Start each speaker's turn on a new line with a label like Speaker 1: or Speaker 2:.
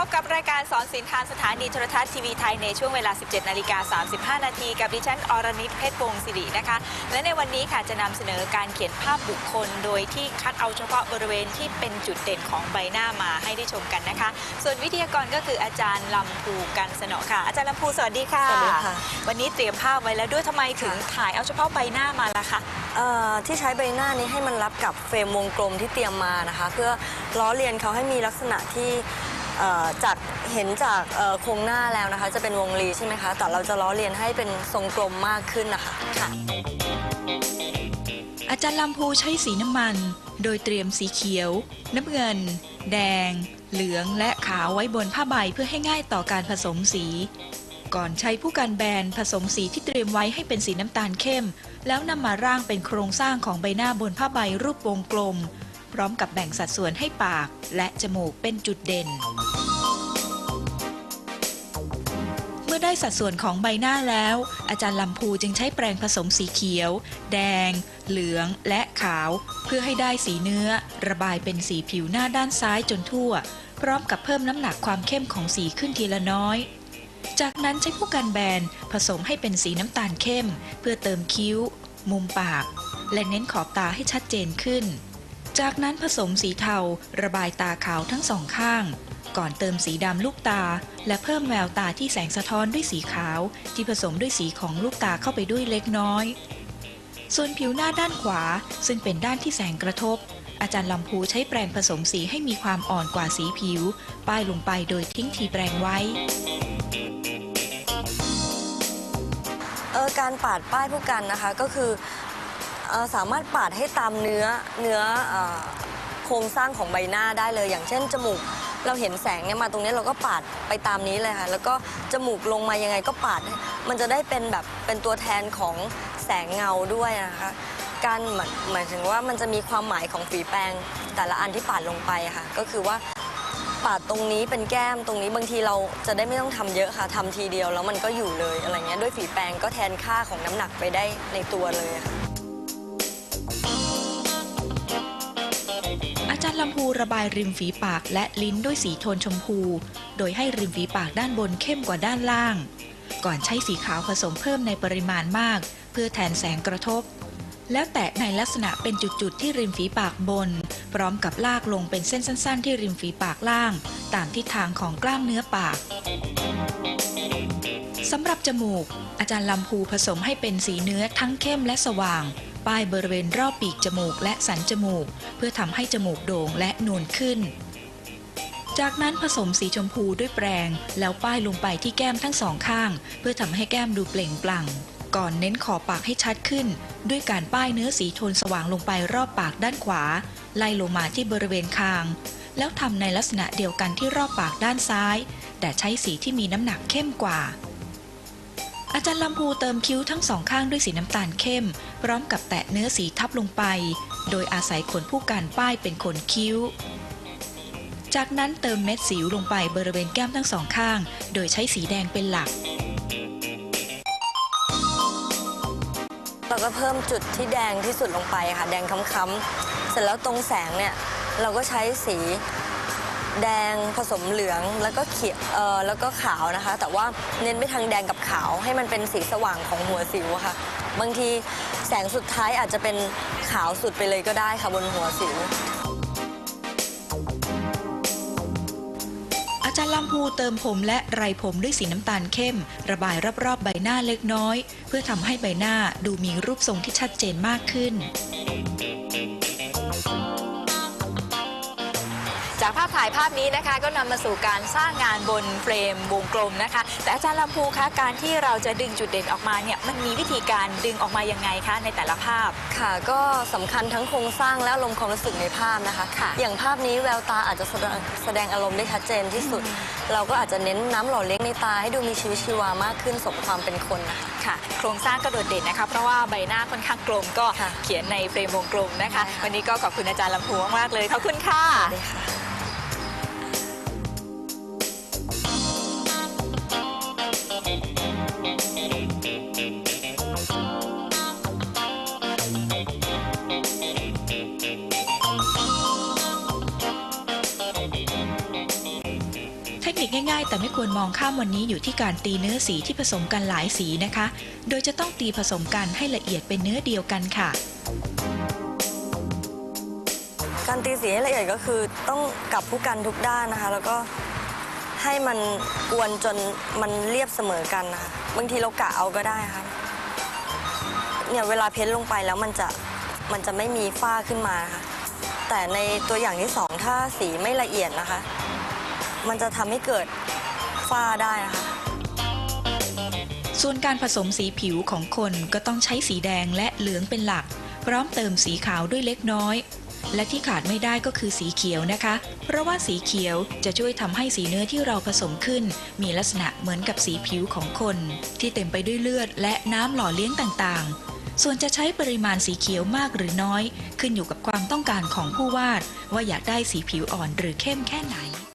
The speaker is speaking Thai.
Speaker 1: พบกับรายการสอนศิลป์ทางสถานีโทรทัศน์ทีวีไทยในช่วงเวลา 17 นาฬิกา 35 นาที กับดิฉัน อรณิตเพชรวงศ์สิรินะคะ และในวันนี้ค่ะจะนำเสนอการเขียนภาพบุคคล โดยที่คัดเอาเฉพาะบริเวณที่เป็นจุดเด่นของใบหน้ามาให้ได้ชมกันนะคะ ส่วนวิทยากรก็คืออาจารย์ลำพูกันสนอค่ะ อาจารย์ลำพูสวัสดีค่ะ
Speaker 2: สวัสดีค่ะ
Speaker 1: วันนี้เตรียมภาพไว้แล้วด้วยทำไมถึงถ่ายเอาเฉพาะใบหน้ามาล่ะคะ
Speaker 2: เอ่อที่ใช้ใบหน้านี้ให้มันรับกับเฟรมวงกลมที่เตรียมมานะคะ เพื่อล้อเลียนเขาให้มีลักษณะที่ เอ่อจากเห็นจากเอ่อโครงหน้าแล้วนะคะ จะเป็นวงรีใช่ไหมคะ แต่เราจะล้อเลียนให้เป็นทรงกลมมากขึ้นนะคะค่ะ
Speaker 3: อาจารย์ลำพูใช้สีน้ำมัน โดยเตรียมสีเขียว น้ำเงิน แดง เหลืองและขาวไว้บนผ้าใบเพื่อให้ง่ายต่อการผสมสี ก่อนใช้ผู้กันแบนผสมสีที่เตรียมไว้ให้เป็นสีน้ำตาลเข้ม แล้วนำมาร่างเป็นโครงสร้างของใบหน้าบนผ้าใบรูปวงกลม พร้อมกับแบ่งสัดส่วนให้ปาก และจมูกเป็นจุดเด่น เมื่อได้สัดส่วนของใบหน้าแล้ว อาจารย์ลำพูจึงใช้แปรงผสมสีเขียว แดง เหลือง และขาว เพื่อให้ได้สีเนื้อ ระบายเป็นสีผิวหน้าด้านซ้ายจนทั่ว พร้อมกับเพิ่มน้ำหนักความเข้มของสีขึ้นทีละน้อยจากนั้นใช้ผู้กันแบนผสมให้เป็นสีน้ำตาลเข้ม เพื่อเติมคิ้ว มุมปาก และเน้นขอบตาให้ชัดเจนขึ้น จากนั้นผสมสีเทา ระบายตาขาวทั้งสองข้าง ก่อนเติมสีดำลูกตา และเพิ่มแววตาที่แสงสะท้อนด้วยสีขาว ที่ผสมด้วยสีของลูกตาเข้าไปด้วยเล็กน้อย ส่วนผิวหน้าด้านขวา ซึ่งเป็นด้านที่แสงกระทบ อาจารย์ลำพูใช้แปรงผสมสีให้มีความอ่อนกว่าสีผิว ป้ายลงไปโดยทิ้งทีแปรงไว้
Speaker 2: เออการปาดป้ายผู้กันนะคะก็คือ เอ่อสามารถปาดให้ตามเนื้อเนื้อเอ่อโครงสร้างของใบหน้าได้เลย อย่างเช่น จมูกเราเห็นแสงเนี่ยมาตรงนี้เราก็ปาดไปตามนี้เลยค่ะ แล้วก็จมูกลงมายังไงก็ปาด มันจะได้เป็นแบบเป็นตัวแทนของแสงเงาด้วยนะคะการหมายหมายถึงว่ามันจะมีความหมายของฝีแปรงแต่ละอันที่ปาดลงไปค่ะ ก็คือว่า ปาดตรงนี้เป็นแก้มตรงนี้บางทีเราจะได้ไม่ต้องทำเยอะค่ะทำทีเดียวแล้วมันก็อยู่เลยอะไรเงี้ยด้วยฝีแปรงก็แทนค่าของน้ำหนักไปได้ในตัวเลยค่ะ
Speaker 3: ลำพูระบายริมฝีปากและลิ้นด้วยสีโทนชมพู โดยให้ริมฝีปากด้านบนเข้มกว่าด้านล่าง ก่อนใช้สีขาวผสมเพิ่มในปริมาณมาก เพื่อแทนแสงกระทบ แล้วแตะในลักษณะเป็นจุดๆที่ริมฝีปากบน พร้อมกับลากลงเป็นเส้นสั้น ๆ ที่ริมฝีปากล่าง ตามทิศทางของกล้ามเนื้อปากสำหรับจมูก อาจารย์ลำพูผสมให้เป็นสีเนื้อทั้งเข้มและสว่าง ป้ายบริเวณรอบปีกจมูกและสันจมูก เพื่อทำให้จมูกโด่งและนูนขึ้น จากนั้นผสมสีชมพูด้วยแปรง แล้วป้ายลงไปที่แก้มทั้งสองข้าง เพื่อทำให้แก้มดูเปล่งปลั่ง ก่อนเน้นขอบปากให้ชัดขึ้น ด้วยการป้ายเนื้อสีโทนสว่างลงไปรอบปากด้านขวา ไล่ลงมาที่บริเวณคาง แล้วทำในลักษณะเดียวกันที่รอบปากด้านซ้าย แต่ใช้สีที่มีน้ำหนักเข้มกว่า อาจารย์ลำพูเติมคิ้วทั้งสองข้างด้วยสีน้ำตาลเข้ม พร้อมกับแตะเนื้อสีทับลงไป โดยอาศัยขนผู้การป้ายเป็นขนคิ้ว จากนั้นเติมเม็ดสิวลงไปบริเวณแก้มทั้งสองข้าง โดยใช้สีแดงเป็นหลัก
Speaker 2: เราก็เพิ่มจุดที่แดงที่สุดลงไปค่ะ แดงค้ำๆเสร็จแล้วตรงแสงเนี่ย เราก็ใช้สี แดงผสมเหลืองแล้วก็เขียวเอ่อแล้วก็ขาวนะคะ แต่ว่าเน้นไปทางแดงกับขาวให้มันเป็นสีสว่างของหัวสิวอะค่ะ บางทีแสงสุดท้ายอาจจะเป็นขาวสุดไปเลยก็ได้ค่ะบนหัวสิว
Speaker 3: อาจารย์ลำพูเติมผมและไรผมด้วยสีน้ำตาลเข้ม ระบายรอบๆใบหน้าเล็กน้อย เพื่อทำให้ใบหน้าดูมีรูปทรงที่ชัดเจนมากขึ้น
Speaker 1: จากภาพถ่ายภาพนี้นะคะ ก็นำมาสู่การสร้างงานบนเฟรมวงกลมนะคะ แต่อาจารย์ลำพูคะการที่เราจะดึงจุดเด่นออกมาเนี่ยมันมีวิธีการดึงออกมายังไงคะในแต่ละภาพ
Speaker 2: ค่ะก็สำคัญทั้งโครงสร้างและอารมณ์ความรู้สึกในภาพนะคะ
Speaker 1: ค่ะ
Speaker 2: อย่างภาพนี้แววตาอาจจะแสดงแสดงอารมณ์ได้ชัดเจนที่สุด เราก็อาจจะเน้นน้ำหล่อเลี้ยงในตาให้ดูมีชีวิตชีวามากขึ้นสมความเป็นคนนะคะ
Speaker 1: ค่ะ โครงสร้างก็โดดเด่นนะคะ เพราะว่าใบหน้าค่อนข้างกลมก็
Speaker 2: ค่ะ
Speaker 1: เขียนในเฟรมวงกลมนะคะ
Speaker 2: ใช่ค่ะ
Speaker 1: วันนี้ก็ขอบคุณอาจารย์ลำพูมากๆเลยขอบคุณค่ะ
Speaker 2: สวัสดีค่ะ
Speaker 3: เทคง่ายแต่ไม่ควรมองข้ามวันนี้อยู่ที่การตีเนื้อสีที่ผสมกันหลายสีนะคะ โดยจะต้องตีผสมกันให้ละเอียดเป็นเนื้อเดียวกันค่ะ
Speaker 2: การตีสีให้ละเอียดก็คือต้องกลับผู้กันทุกด้านนะคะ แล้วก็ให้มันกวนจนมันเรียบเสมอกันนะคะ บางทีเรากะเอาก็ได้ค่ะ เนี่ยเวลาเพ้นลงไปแล้วมันจะมันจะไม่มีฝ้าขึ้นมานะคะแต่ในตัวอย่างที่สองถ้าสีไม่ละเอียดนะคะ มันจะทำให้เกิดฝ้าได้นะคะ
Speaker 3: ส่วนการผสมสีผิวของคนก็ต้องใช้สีแดงและเหลืองเป็นหลัก พร้อมเติมสีขาวด้วยเล็กน้อย และที่ขาดไม่ได้ก็คือสีเขียวนะคะ เพราะว่าสีเขียวจะช่วยทำให้สีเนื้อที่เราผสมขึ้น มีลักษณะเหมือนกับสีผิวของคน ที่เต็มไปด้วยเลือดและน้ำหล่อเลี้ยงต่างๆ ส่วนจะใช้ปริมาณสีเขียวมากหรือน้อย ขึ้นอยู่กับความต้องการของผู้วาด ว่าอยากได้สีผิวอ่อนหรือเข้มแค่ไหน